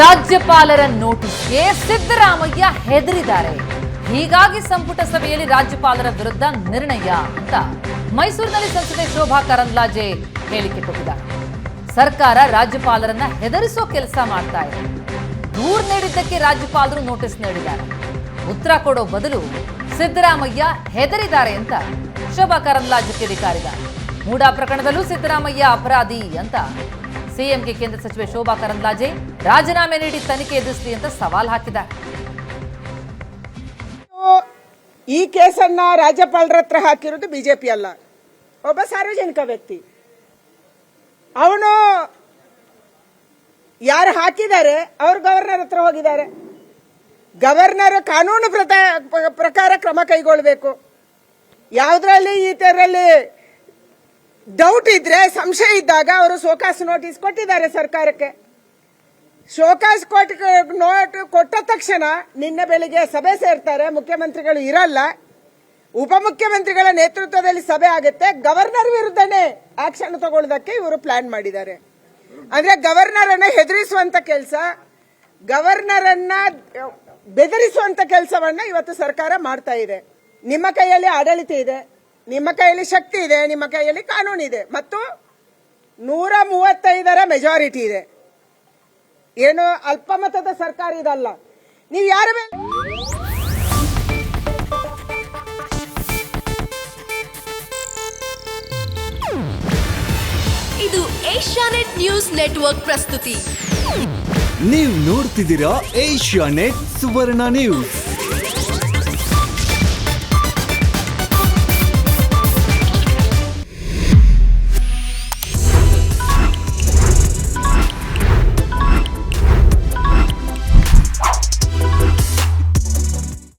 ರಾಜ್ಯಪಾಲರ ನೋಟಿಸ್ಗೆ ಸಿದ್ದರಾಮಯ್ಯ ಹೆದರಿದ್ದಾರೆ. ಹೀಗಾಗಿ ಸಂಪುಟ ಸಭೆಯಲ್ಲಿ ರಾಜ್ಯಪಾಲರ ವಿರುದ್ಧ ನಿರ್ಣಯ ಅಂತ ಮೈಸೂರಿನಲ್ಲಿ ಸಂಸದೆ ಶೋಭಾ ಕರಂದ್ಲಾಜೆ ಹೇಳಿಕೆ ಕೊಟ್ಟಿದ್ದಾರೆ. ಸರ್ಕಾರ ರಾಜ್ಯಪಾಲರನ್ನ ಹೆದರಿಸೋ ಕೆಲಸ ಮಾಡ್ತಾ ಇದೆ. ದೂರ್ ನೀಡಿದ್ದಕ್ಕೆ ರಾಜ್ಯಪಾಲರು ನೋಟಿಸ್ ನೀಡಿದ್ದಾರೆ. ಉತ್ತರ ಕೊಡೋ ಬದಲು ಸಿದ್ದರಾಮಯ್ಯ ಹೆದರಿದ್ದಾರೆ ಅಂತ ಶೋಭಾ ಕರಂದ್ಲಾಜೆ ಕಿಡಿಕಾರಿದ್ದಾರೆ. ಮೂಡಾ ಪ್ರಕರಣದಲ್ಲೂ ಸಿದ್ದರಾಮಯ್ಯ ಅಪರಾಧಿ ಅಂತ ಸಿಎಂಗೆ ಕೇಂದ್ರ ಸಚಿವೆ ಶೋಭಾ ಕರಂದ್ಲಾಜೆ ರಾಜೀನಾಮೆ ನೀಡಿ ತನಿಖೆ ಎದುರಿಸಲಿ ಅಂತ ಸವಾಲ್ ಹಾಕಿದ್ದಾರೆ ಈ ಕೇಸನ್ನ ರಾಜ್ಯಪಾಲರ ಹತ್ರ ಹಾಕಿರೋದು ಬಿಜೆಪಿ ಅಲ್ಲ. ಒಬ್ಬ ಸಾರ್ವಜನಿಕ ವ್ಯಕ್ತಿ. ಅವನು ಯಾರು ಹಾಕಿದ್ದಾರೆ? ಅವ್ರು ಗವರ್ನರ್ ಹತ್ರ ಹೋಗಿದ್ದಾರೆ. ಗವರ್ನರ್ ಕಾನೂನು ಪ್ರಕಾರ ಕ್ರಮ ಕೈಗೊಳ್ಳಬೇಕು. ಯಾವುದ್ರಲ್ಲಿ ಈ ತರಲ್ಲಿ ಡೌಟ್ ಇದ್ರೆ ಸಂಶಯ ಇದ್ದಾಗ ಅವರು ಶೋಕಾಸ್ ನೋಟಿಸ್ ಕೊಟ್ಟಿದ್ದಾರೆ ಸರ್ಕಾರಕ್ಕೆ. ಶೋಕಾಸ್ ಕೊಟ್ಟ ನೋಟ್ ಕೊಟ್ಟ ತಕ್ಷಣ ನಿನ್ನೆ ಬೆಳಿಗ್ಗೆ ಸಭೆ ಸೇರ್ತಾರೆ, ಮುಖ್ಯಮಂತ್ರಿಗಳು ಇರಲ್ಲ. ಉಪಮುಖ್ಯಮಂತ್ರಿಗಳ ನೇತೃತ್ವದಲ್ಲಿ ಸಭೆ ಆಗುತ್ತೆ, ಗವರ್ನರ್ ವಿರುದ್ಧನೇ ಆಕ್ಷನ್ ತಗೊಳ್ಳೋದಕ್ಕೆ ಇವರು ಪ್ಲಾನ್ ಮಾಡಿದ್ದಾರೆ. ಅಂದ್ರೆ ಗವರ್ನರ್ ಅನ್ನ ಹೆದರಿಸುವಂತ ಕೆಲಸ ಗವರ್ನರ್ ಅನ್ನ ಬೆದರಿಸುವಂತ ಕೆಲಸವನ್ನ ಇವತ್ತು ಸರ್ಕಾರ ಮಾಡ್ತಾ ಇದೆ. ನಿಮ್ಮ ಕೈಯಲ್ಲಿ ಆಡಳಿತ ಇದೆ. ನಿಮ್ಮ ಕೈಯಲ್ಲಿ ಶಕ್ತಿ ಇದೆ ನಿಮ್ಮ ಕೈಯಲ್ಲಿ ಕಾನೂನು ಇದೆ ಮತ್ತು ನೂರ ಮೂವತ್ತೈದರ ಮೆಜಾರಿಟಿ ಇದೆ. ಏನು ಅಲ್ಪಮತದ ಸರ್ಕಾರ ಇದಲ್ಲ. ನೀವು ಯಾರ ಮೇಲೆ ಇದು ಏಷ್ಯಾನೆಟ್ ನ್ಯೂಸ್ ನೆಟ್ವರ್ಕ್ ಪ್ರಸ್ತುತಿ. ನೀವು ನೋಡ್ತಿದ್ದೀರಾ ಏಷ್ಯಾನೆಟ್ ಸುವರ್ಣ ನ್ಯೂಸ್.